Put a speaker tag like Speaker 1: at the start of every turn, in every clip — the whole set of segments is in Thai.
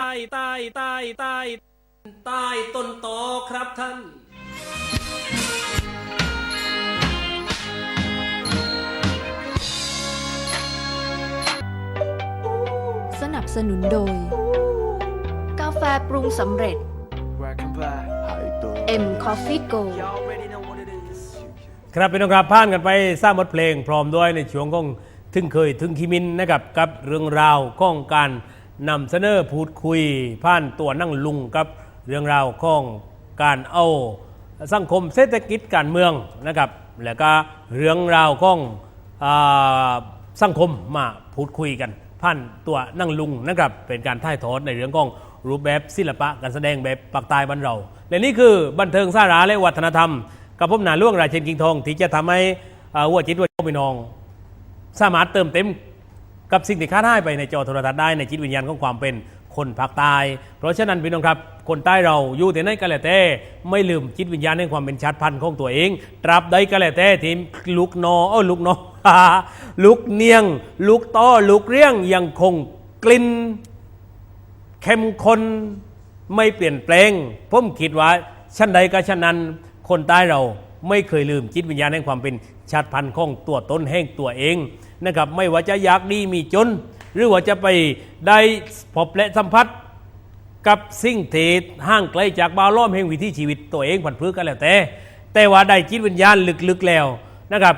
Speaker 1: ใต้ใต้ใต้ใต้ใต้ต้นตอครับท่าน
Speaker 2: สนับสนุนโดย กาแฟปรุงสำเร็จ
Speaker 3: Welcome back.
Speaker 2: M Coffee Go
Speaker 3: Y'all already know what it is.
Speaker 1: ครับเป็นองครับผ่านกันไปสร้างบทเพลงพร้อมด้วยในช่วงของถึงเคยถึงคิมินนะครับกับเรื่องราวของการ นำเสนอพูดคุยผ่านตัวนั่งลุงกับเรื่องราวของการเอาสังคมเศรษฐกิจการเมืองนะครับ แล้วก็เรื่องราวของอสังคมมาพูดคุยกันผ่านตัวนั่งลุงนะครับ เป็นการถ่ายทอดในเรื่องของรูปแบบศิลปะการแสดงแบบปากใต้บ้านเรา และนี่คือบันเทิงสาระและวัฒนธรรม กับผมหนาล่วงราชเชนกิงทอง ที่จะทำให้อ่าหัวจิตหัวใจพี่น้อง สามารถเติมเต็ม กับสิ่งที่คาดได้ไปในจอโทรทัศน์ได้ในจิตวิญญาณของความเป็นคนภาคใต้ เพราะฉะนั้นพี่น้องครับ คนใต้เราอยู่แต่ไหนก็แล้วแต่ไม่ลืมจิตวิญญาณในความเป็นชาติพันธุ์ของตัวเอง ตราบใดก็แล้วแต่ที่ลูกนอเออลูกนอลูกเนียง ลูกต้อลูกเรี้ยงยังคงกลิ่นเข้มข้นไม่เปลี่ยนแปลงผมคิดว่าชั้นใดก็ชั้นนั้น คนใต้เราไม่เคยลืมจิตวิญญาณแห่งความเป็นชาติพันธุ์ของตัวตนแห่งตัวเอง นะครับไม่ว่าจะอยากดีมีจน หรือว่าจะไปได้พบและสัมผัสกับสิ่งเทศห่างไกลจากบาวล้อมแห่งวิถีชีวิตตัวเองผันพื้กันแล้วแต่ แต่ว่าได้จิตวิญญาณลึกๆแล้วนะครับ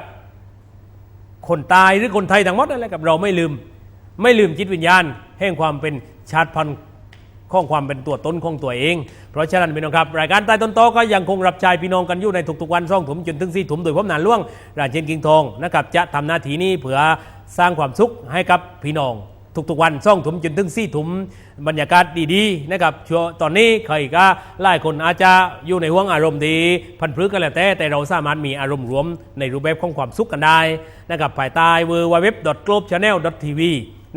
Speaker 1: คนตายหรือคนไทยทั้งหมดนั่นแหละกับเราไม่ลืม ไม่ลืมจิตวิญญาณ แห่งความเป็นชาติพันธุ์ ข้องความเป็นตัวตนของตัวเอง เพราะฉะนั้นพี่น้องครับรายการใต้ต้นโตก็ยังคงรับใช้พี่น้องกันอยู่ในทุกๆวันซ่องถุมจนถึงสี่ถุมโดยผมหนานล่วงราชเชนกิงทองนะครับจะทำหน้าที่นี้เพื่อสร้างความสุขให้กับพี่น้องทุกๆวันซ่องถุมจนถึงสี่ถุมบรรยากาศดีๆนะครับช่วตอนนี้ใครก็หลายคนอาจจะอยู่ในห่วงอารมณ์ดี พันพฤกษ์กันแล้วแต่แต่เราสามารถมีอารมณ์รวมในรูปแบบของความสุขกันได้นะครับภายใต้ w w w g l o b e c h a n n e l t v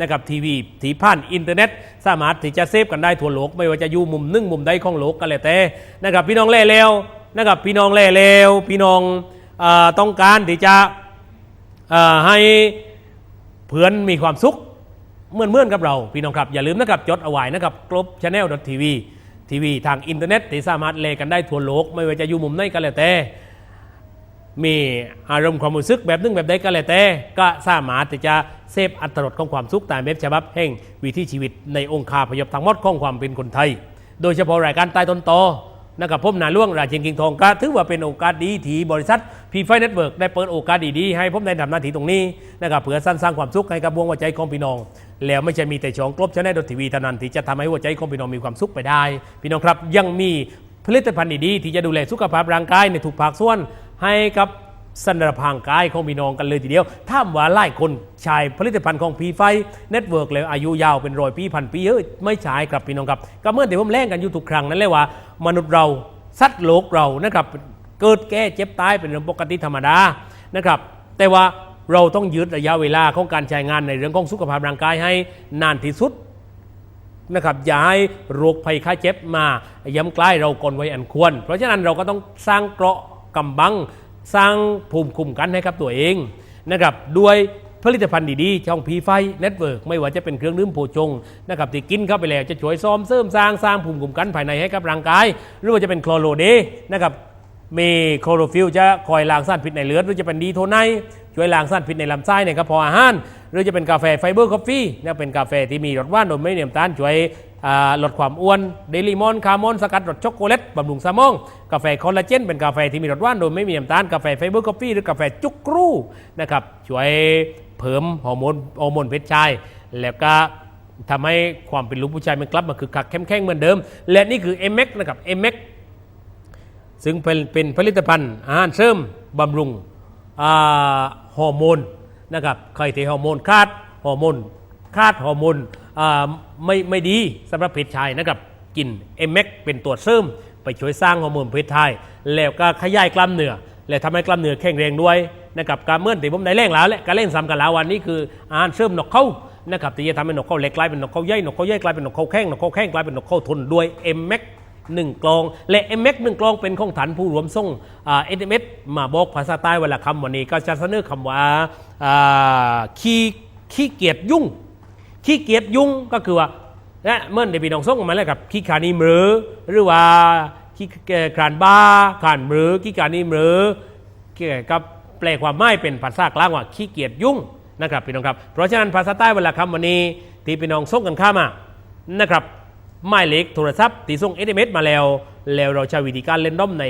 Speaker 1: นะครับทีวีที่ผ่านอินเทอร์เน็ต สามารถที่จะเซฟกันได้ทั่วโลก ไม่ว่าจะอยู่มุมนึ่งมุมใดของโลกก็แล้วแต่นะครับพี่น้องแล่แล้วนะครับพี่น้องแล่แล้วพี่น้องอต้องการที่จะให้เพื่อนมีความสุขเหมือนเมื่อนกับเรา พี่น้องครับ อย่าลืมนะครับจดเอาไว้นะครับกลบ channel tv ทีวีทางอินเทอร์เน็ตที่สามารถเล่กันได้ทั่วโลก ไม่ว่าจะอยู่มุมไหนก็แล้วแต่ มีอารมณ์ความรู้สึกแบบนึงแบบใดก็แล้วแต่ ก็สามารถที่จะเซฟอัตรสของความสุขตามเว็บฉบับแห่งวิถีชีวิตในองค์คาพยพทั้งหมดของความเป็นคนไทย โดยเฉพาะรายการใต้ต้นตอนะครับผมนาล่วงราชเชนกิงทองก็ถือว่าเป็นโอกาสดีที่บริษัทพีไฟเน็ตเวิร์กได้เปิดโอกาสดีๆ ให้ผมได้ทำหน้าที่ตรงนี้นะครับเพื่อสร้างความสุขให้กับวงหัวใจของพี่น้อง แล้วไม่ใช่มีแต่ช่องกลบชแนลทีวีเท่านั้นที่จะทำให้หัวใจของพี่น้องมีความสุขไปได้ พี่น้องครับยังมีผลิตภัณฑ์ดีๆที่จะดูแลสุขภาพร่างกายในทุกภาคส่วน ให้กับสนรพางกายของพี่น้องกันเลยทีเดียว ถ้ามว่าหลายคนใช้ผลิตภัณฑ์ของพีไฟเน็ตเวิร์กแล้วอายุยาวเป็นร้อยปีพันปีเอ้ยไม่ใช่ครับพี่น้องครับ ก็เมื่อเดี๋ยวผมแล่งกันอยู่ทุกครั้งนั่นเลยว่า มนุษย์เราสัตว์โลกเรานะครับ เกิดแก่เจ็บตายเป็นเรื่องปกติธรรมดานะครับ แต่ว่าเราต้องยืดระยะเวลาของการใช้งานในเรื่องของสุขภาพร่างกายให้นานที่สุดนะครับอย่าให้โรคภัยไข้เจ็บมาย้ำใกล้เราก่อนไว้อันควร เพราะฉะนั้นเราก็ต้องสร้างเกราะ กำบังสร้างภูมิคุ้มกันให้กับตัวเองนะครับด้วยผลิตภัณฑ์ดีๆ ช่องพีไฟเน็ตเวิร์กไม่ว่าจะเป็นเครื่องดื่มโพชงนะครับที่กินเข้าไปแล้วจะช่วยซ้อมเสริมสร้างสร้างภูมิคุ้มกันภายในให้กับร่างกาย หรือว่าจะเป็นโคลโรเดนะครับมีโคลอโรฟิลจะคอยล้างสารพิษในเลือดหรือจะเป็นดีโทไนช่วยล้างสารพิษในลำไส้ในกระเพาะอาหาร หรือจะเป็นกาแฟไฟเบอร์คอฟฟี่เนี่ยเป็นกาแฟที่มีรสหวานโดยไม่มีน้ำตาลช่วย ลดความอ้วนเดลิมอนคาร์มอนสกัดรสช็อกโกแลตบำรุงสมอง กาแฟคอลลาเจนเป็นกาแฟที่มีรสหวานโดยไม่มีน้ำตาลกาแฟไฟเบอร์คอฟฟี่หรือกาแฟจุกกรูนะครับช่วยเพิ่มฮอร์โมนฮอร์โมนเพศชาย แล้วก็ทำให้ความเป็นลูกผู้ชายมันกลับมาคือคักเข้มแข็งเหมือนเดิม และนี่คือ m x นะครับ m x ซึ่งเป็นเป็นผลิตภัณฑ์อาหารเสริมบำรุงฮอร์โมนนะครับใครที่ฮอร์โมนขาดฮอร์โมนขาดฮอร์โมน ไม่ไม่ดีสำหรับเพศชายนะครับกิน m x เป็นตัวเสริม ไปช่วยสร้างฮอร์โมนเพศชาย แล้วก็ขยายกล้ามเนื้อและทำให้กล้ามเนื้อแข็งแรงด้วยนะครับการเมื่อที่ผมได้เร่งแล้วและการเล่นซ้ำกันแล้ววันนี้คืออาหารเสริมนกเข้านะครับที่จะทำให้นกเข้าเล็กกลายเป็นนกเข้าใหญ่นกเข้าใหญ่กลายเป็นนกเข้าแข้งนกเข้าแข้งกลายเป็นนกเข้าทนด้วย m x หนึ่งกลอง และ MX หนึ่งกลองเป็นของฐานผู้รวมส่งเอสเอ็มเอสมาบอกภาษาใต้เวลาคำวันนี้ก็จะเสนอคำว่าอ่าขี้ขี้เกียจยุ่ง ขี้เกียจยุ่งก็คือว่าและเมื่อในพี่น้องส่งมาแล้วกับขี้ขานีมรือหรือว่าขี้เอ่อครานบ้าครานมรือขี้ขานีมรือเกี่ยวกับแปลความหมายเป็นภาษากลางว่าขี้เกียจยุ่งนะครับพี่น้องครับ เพราะฉะนั้นภาษาใต้เวลาคำวันนี้ที่พี่น้องส่งกันข้ามานะครับหมายเลขโทรศัพท์ที่ส่งเอ m เมาแล้ว แล้วเราใช้วิธีการเล่นด้อมใน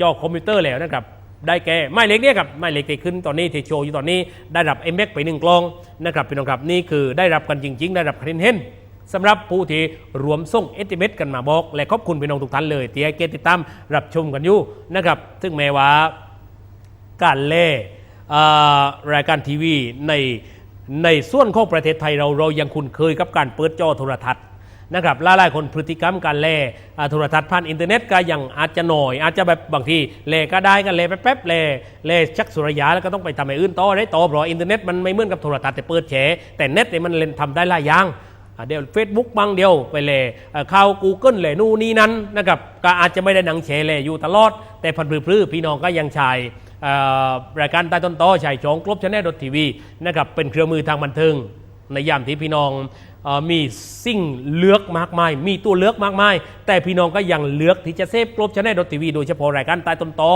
Speaker 1: จอคอมพิวเตอร์แล้วนะครับ ได้แก่หมายเลขเนี้ครับหมายเลขที่ขึ้นตอนนี้ที่โชว์อยู่ตอนนี้ได้รับ m อ x ไปหนึ่งกลองนะครับพี่น้องครับนี่คือได้รับกันจริง ๆ ได้รับคะแนนเห็นสำหรับผู้ที่รวมส่งเอติเมกันมาบอก และขอบคุณพี่น้องทุกท่านเลยที่ให้เกยรติดตามรับชมกันอยู่นะครับซึ่งแม้ว่าการเล่รายการทีวีในในส่วนของประเทศไทยเราเรายังคุ้นเคยกับการเปิดจอโทรทัศน์ นะครับหลายๆคนพฤติกรรมการเล่โทรทัศน์ผ่านอินเทอร์เน็ตก็ยังอาจจะหน่อย อาจจะแบบบางทีเล่ก็ได้กันเล่แป๊บๆเล่เล่ชักสุรยาแล้วก็ต้องไปทำอะไรอื่นต่อได้ต่อเพราะอินเทอร์เน็ตมันไม่เหมือนกับโทรทัศน์แต่เปิดแฉแต่เน็ตเนี่ยมันเล่นทำได้หลายอย่างเดี๋ยวเฟซบุ๊กบางเดียวไปเลยเอ่อเข้า Google เลยนู่นนี่นั้นนะครับก็อาจจะไม่ได้หนังเฉเลยอยู่ตลอด แต่พันปลื้อพี่น้องก็ยังใช่รายการใต้ต้นตอใช้ช่องกลบชแนลดทีวีนะครับเป็นเครื่องมือทางบันเทิงในยามที่พี่น้อง มีสิ่งเลือกมากมาย มีตัวเลือกมากมาย แต่พี่น้องก็ยังเลือกที่จะเซฟกลบชแนลดทีวีโดยเฉพาะรายการใต้ต้นตอ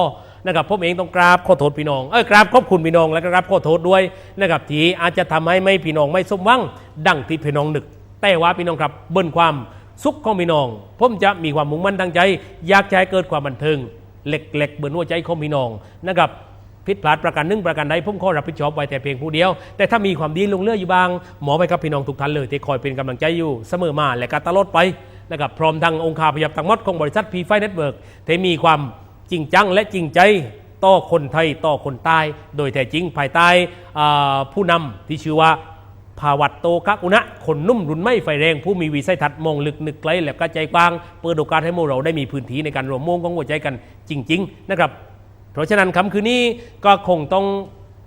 Speaker 1: นะครับผมเองต้องกราบขอโทษพี่น้องเอ้ยกราบขอบคุณพี่น้องและก็กราบขอโทษด้วยนะครับที่อาจจะทำให้ไม่พี่น้องไม่สมหวังดังที่พี่น้องนึก แต่ว่าพี่น้องครับเบิ้นความสุขของพี่น้อง ผมจะมีความมุ่งมั่นตั้งใจ อยากจะให้เกิดความบันเทิงเล็กๆเบิ้นหัวใจของพี่น้องนะครับ ผิดพลาดประการหนึ่งประการใดผมขอรับผิดชอบไว้แต่เพียงผู้เดียว แต่ถ้ามีความดีลงเลืออยู่บาง หมอไปกับพี่น้องทุกท่านเลยที่คอยเป็นกำลังใจอยู่เสมอมาและก็ตลอดไปนะครับพร้อมทั้งองค์คาพยับทั้งหมดของบริษัทพีไฟเน็ตเวิร์กที่มีความจริงจังและจริงใจต่อคนไทยต่อคนใต้โดยแท้จริงภายใต้ผู้นำที่ชื่อว่าภาวัตโตกักอุณะคนนุ่มรุนไม่ไฟแรง ผู้มีวิสัยทัศน์มองลึกนึกไกลและก็ใจกว้าง เปิดโอกาสให้พวกเราได้มีพื้นที่ในการรวมมงของหัวใจกันจริง ๆ นะครับ เพราะฉะนั้นคำคืนนี้ก็คงต้อง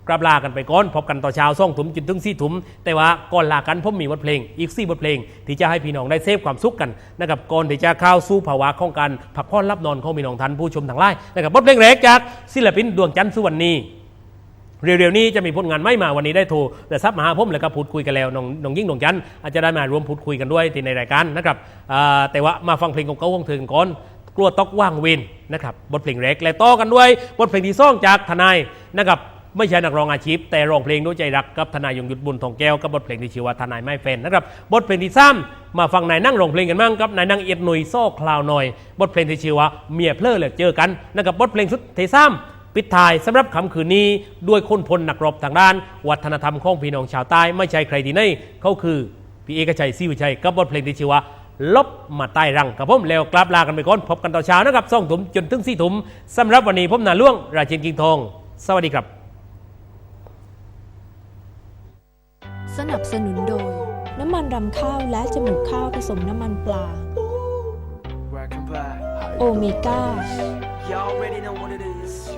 Speaker 1: กราบลากันไปก่อน พบกันต่อเช้าส่องถุมจินถึงสี่ถุม แต่ว่าก่อนลากันผมมีบทเพลงอีกสี่บทเพลง ที่จะให้พี่น้องได้เซฟความสุขกันนะครับก่อนที่จะเข้าสู่ภาวะของการพักผ่อนรับนอนของพี่น้องท่านผู้ชมทางไลน์นะครับบทเพลงแรกจากศิลปินดวงจันทร์สุวรรณีเร็วๆนี้จะมีผลงานไม่มาวันนี้ได้โทรแต่ซับมหาผมแล้วก็พูดคุยกันแล้วน้องน้องยิ่งน้องจันอาจจะได้มาร่วมพูดคุยกันด้วยที่ในรายการนะครับแต่ว่ามาฟังเพลงของเก้าของเธอก่อน กลัวตอกว่างเวนนะครับบทเพลงแรกและต่อกันด้วยบทเพลงที่สองจากทนายนะครับไม่ใช่นักร้องอาชีพ แต่ร้องเพลงด้วยใจรักกับทนายยงยุทธบุญทองแก้วกับบทเพลงที่ชื่อว่าทนายไม่แฟนนะครับบทเพลงที่สามมาฟังนายนั่งร้องเพลงกันบ้างกับนายนั่งเอียดหนุยโซ่คลาวหน่อย บทเพลงที่ชื่อว่าเมียเพลอเลยเจอกันนะครับบทเพลงสุดที่สามปิดท้ายสำหรับคำคืนนี้ด้วยคนพลนักรบทางด้าน วัฒนธรรมของพี่น้องชาวใต้ ไม่ใช่ใครที่ไหนเขาคือพี่เอกชัยศรีวิชัยกับบทเพลงที่ชื่อว่า ลบมาใต้รังกับผมแล้วกลับลากันไปก่อนพบกันต่อนเช้านะครับส่องถุมจนถึงสี่ถุมสำหรับวันนี้ผมนาล่วง ราชินกิงทอง สวัสดีครับ
Speaker 2: สนับสนุนโดย
Speaker 4: น้ำมันรำข้าวและจมูกข้าวผสมน้ำมันปลา
Speaker 3: Welcome back.
Speaker 4: โอเมก้า
Speaker 3: Y'all already know what it is.